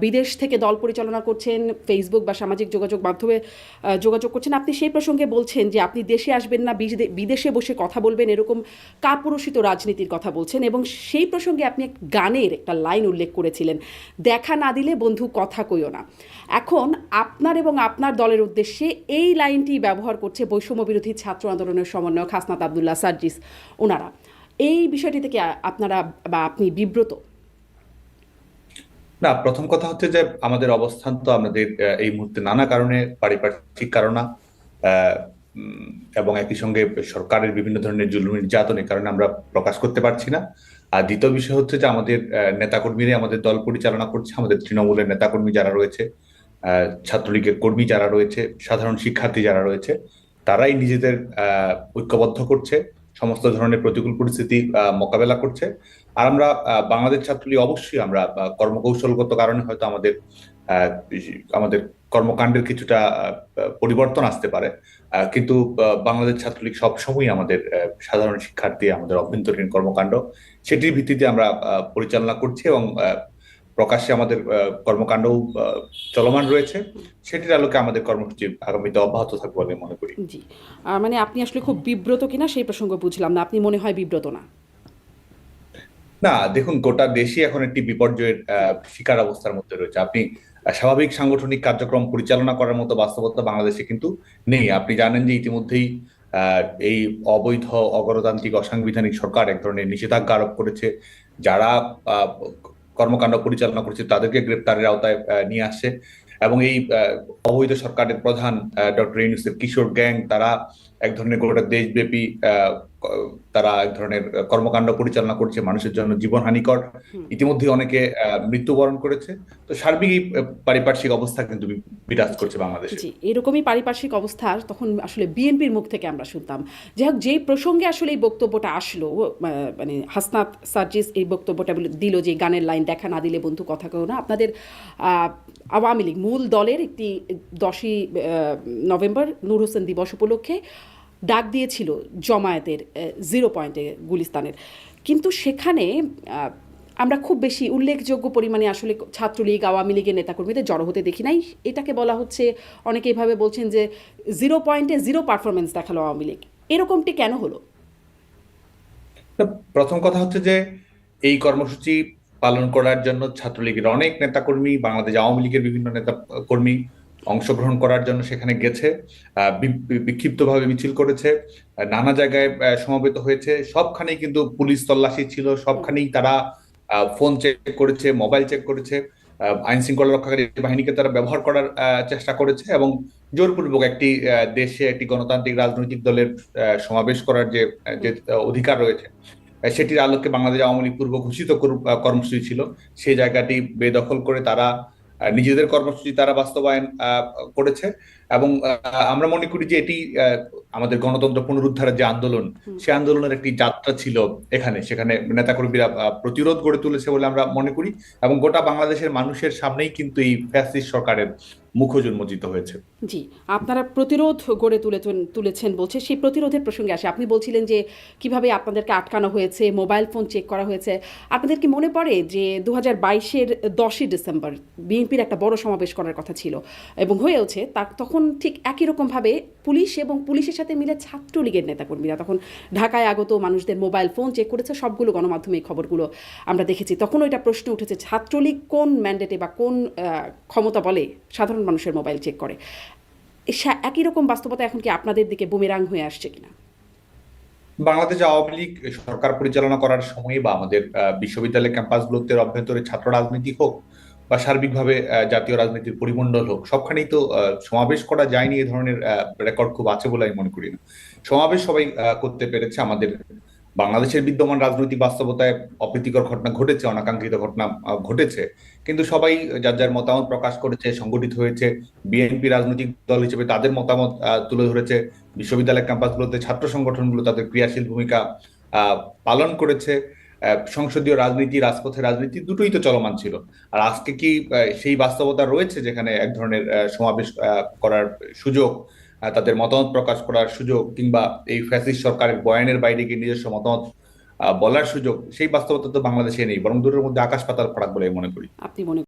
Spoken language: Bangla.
বিদেশ থেকে দল পরিচালনা করছেন ফেসবুক বা সামাজিক যোগাযোগ মাধ্যমে যোগাযোগ করছেন। আপনি সেই প্রসঙ্গে বলছেন যে আপনি দেশে আসবেন না বিদে- বিদেশে বসে কথা বলবেন এরকম কাপুরুষিত রাজনীতির কথা বলছেন এবং সেই প্রসঙ্গে আপনি এক গানের একটা লাইন উল্লেখ করেছিলেন, দেখা না দিলে বন্ধু কথা কইও না। এখন আপনার এবং আপনার দলের উদ্দেশ্যে এই লাইনটি ব্যবহার করছে বৈষম্য বিরোধী ছাত্র আন্দোলনের সমন্বয়ক হাসনাত আবদুল্লাহ সার্জিস ওনারা। এই বিষয়টি থেকে আপনারা বা আপনি বিব্রত। না প্রথম কথা হচ্ছে যে আমাদের অবস্থান তো আমাদের এই মুহূর্তে নানা কারণে পারিপার্শ্বিক কারণা এবং একই সঙ্গে সরকারের বিভিন্ন ধরনের জুলুম নির্যাতনের কারণে আমরা প্রকাশ করতে পারছি না। আর দ্বিতীয় বিষয় হচ্ছে যে আমাদের আহ, নেতাকর্মীরাই আমাদের দল পরিচালনা করছে আমাদের তৃণমূলের নেতাকর্মী যারা রয়েছে ছাত্রলীগের কর্মী যারা রয়েছে সাধারণ শিক্ষার্থী যারা রয়েছে তারাই নিজেদের ঐক্যবদ্ধ করছে। সমস্ত ধরনের প্রতিকূল পরিস্থিতি মোকাবেলা করছে। আর আমরা বাংলাদেশ ছাত্রলীগ অবশ্যই আমরা কর্মকৌশলগত কারণে হয়তো আমাদের আমাদের কর্মকাণ্ডের কিছুটা পরিবর্তন আসতে পারে। কিন্তু বাংলাদেশ ছাত্রলীগ সবসময় আমাদের সাধারণ শিক্ষার্থী, আমাদের অভ্যন্তরীণ কর্মকাণ্ড, সেটির ভিত্তিতে আমরা পরিচালনা করছি এবং প্রকাশ্যে আমাদের আহ, চলমান রয়েছে। সেটির আলোকে আমাদের কর্মসূচি আগামীতে অব্যাহত থাকবে বলে মনে করি। জি। মানে আপনি আসলে খুব বিব্রত কিনা সেই প্রসঙ্গ বুঝলাম না। আপনি মনে হয় বিব্রত না? না দেখুন গোটা দেশই এখন একটি বিপর্যয়ের শিকার অবস্থার মধ্যে রয়েছে। আপনি স্বাভাবিক সাংগঠনিক কার্যক্রম পরিচালনা করার মতো বাস্তবতা বাংলাদেশে কিন্তু নেই। আপনি জানেন যে ইতিমধ্যেই আহ, এই অবৈধ অগণতান্ত্রিক অসাংবিধানিক সরকার এক ধরনের নিষেধাজ্ঞা আরোপ করেছে। যারা আহ, কর্মকাণ্ড পরিচালনা করছে, তাদেরকে গ্রেপ্তারের আওতায় নিয়ে আসছে। এবং এই অবৈধ সরকারের প্রধান ডক্টর ইউনুসের কিশোর গ্যাং, তারা এক ধরনের গোটা দেশব্যাপী তারা এক ধরনের কর্মকাণ্ড পরিচালনা করছে মানুষের জন্য জীবনহানিকর। হুম। ইতিমধ্যে অনেকে মৃত্যুবরণ করেছে। তো সার্বিক পারিপার্শ্বিক অবস্থা কিন্তু বিরাজ করছে বাংলাদেশে। জি এরকমই পারিপার্শ্বিক অবস্থা তখন আসলে বিএনপির মুখ থেকে আমরা শুনতাম। যাই হোক যেই প্রসঙ্গে আসলে এই বক্তব্যটা আসলো মানে হাসনাত সার্জিস এই বক্তব্যটা দিল যে গানের লাইন দেখা না দিলে বন্ধু কথা কেউ না। আপনাদের আহ, আওয়ামী লীগ মূল দলের একটি দশই নভেম্বর নূর হোসেন দিবস উপলক্ষে ডাক দিয়েছিল জমায়েতের জিরো পয়েন্টে গুলিস্তানের। কিন্তু সেখানে আমরা খুব বেশি উল্লেখযোগ্য পরিমাণে আসলে ছাত্রলীগ, আওয়ামী লীগের নেতাকর্মীদের জড়ো হতে দেখি নাই। এটাকে বলা হচ্ছে, অনেকে এভাবে বলছেন যে জিরো পয়েন্টে জিরো পারফরমেন্স দেখাল আওয়ামী লীগ। এরকমটি কেন হলো? প্রথম কথা হচ্ছে যে এই কর্মসূচি পালন করার জন্য ছাত্রলীগের অনেক নেতাকর্মী, বাংলাদেশ আওয়ামী লীগের বিভিন্ন নেতা কর্মী অংশগ্রহণ করার জন্য সেখানে গেছে বিক্ষিপ্তভাবে মিছিল করেছে নানা জায়গায় সমবেত হয়েছে, সবখানেই কিন্তু পুলিশ তল্লাশি ছিল, সবখানেই তারা ফোন চেক করেছে মোবাইল চেক করেছে আইন শৃঙ্খলা রক্ষাকারী বাহিনীকে তারা ব্যবহার করার চেষ্টা করেছে এবং জোরপূর্বক একটি দেশে একটি গণতান্ত্রিক রাজনৈতিক দলের সমাবেশ করার যে অধিকার রয়েছে সেটির আলোকে বাংলাদেশ আওয়ামী লীগ পূর্ব ঘোষিত কর- কর্মসূচি ছিল সেই জায়গাটি বেদখল করে তারা নিজেদের কর্মসূচি তারা বাস্তবায়ন করেছে এবং আমরা মনে করি যে এটি আহ, আমাদের গণতন্ত্র পুনরুদ্ধারের যে আন্দোলন সে আন্দোলনের একটি যাত্রা ছিল এখানে সেখানে নেতাকর্মীরা প্রতিরোধ গড়ে তুলেছে বলে আমরা মনে করি এবং গোটা বাংলাদেশের মানুষের সামনেই কিন্তু এই ফ্যাসিস্ট সরকারের উন্মোচিত হয়েছে। জি, আপনারা প্রতিরোধ গড়ে তুলে তুলেছেন বলছে, সেই প্রতিরোধের প্রসঙ্গে আসে। আপনি বলছিলেন যে, কীভাবে আপনাদেরকে আটকানো হয়েছে, মোবাইল ফোন চেক করা হয়েছে। আপনাদের কি মনে পড়ে যে দু হাজার বাইশের দশই ডিসেম্বর বিএনপির একটা বড় সমাবেশ করার কথা ছিল এবং হয়েওছে তার তখন ঠিক একই রকমভাবে পুলিশ এবং পুলিশের সাথে মিলে ছাত্রলীগের নেতাকর্মীরা তখন ঢাকায় আগত মানুষদের মোবাইল ফোন চেক করেছে, সবগুলো গণমাধ্যমে এই খবরগুলো আমরা দেখেছি। তখন ওইটা প্রশ্ন উঠেছে, ছাত্রলীগ কোন ম্যান্ডেটে বা কোন ক্ষমতা বলে সাধারণ মানুষের মোবাইল চেক করে। একই রকম বাস্তবতা এখন কি আপনাদের দিকে বুমেরাং হয়ে আসছে কিনা? বাংলাদেশ আওয়ামী লীগ সরকার পরিচালনা করার সময় বা আমাদের বিশ্ববিদ্যালয় ক্যাম্পাসগুলোতে অভ্যন্তরে ছাত্র রাজনীতি হোক বা সার্বিকভাবে জাতীয় রাজনীতির পরিমণ্ডল হোক, সবখানেই তো সমাবেশ করা যায়নি এ ধরনের রেকর্ড খুব আছে বলে আমি মনে করি না। সমাবেশ সবাই করতে পেরেছে আমাদের বাংলাদেশের বিদ্যমান রাজনৈতিক বাস্তবতায় অপ্রীতিকর ঘটনা ঘটেছে, অনাকাঙ্ক্ষিত ঘটনা ঘটেছে। কিন্তু সবাই যার যার মতামত প্রকাশ করেছে, সংগঠিত হয়েছে, বিএনপি রাজনৈতিক দল হিসেবে তাদের মতামত তুলে ধরেছে, বিশ্ববিদ্যালয় ক্যাম্পাসগুলোতে ছাত্র সংগঠনগুলো তাদের ক্রিয়াশীল ভূমিকা পালন করেছে সংসদীয় রাজনীতি, রাজপথে রাজনীতি দুটোই তো চলমান ছিল। আর আজকে কি সেই বাস্তবতা রয়েছে যেখানে এক ধরনের সমাবেশ করার সুযোগ তাদের মতামত প্রকাশ করার সুযোগ কিংবা এই ফ্যাসিস সরকারের বয়ানের বাইরে গিয়ে নিজস্ব মতামত বলার সুযোগ, সেই বাস্তবতা তো বাংলাদেশে নেই, বরং দূরের মধ্যে আকাশ পাতাল ফারাক বলে মনে করি। আপনি মনে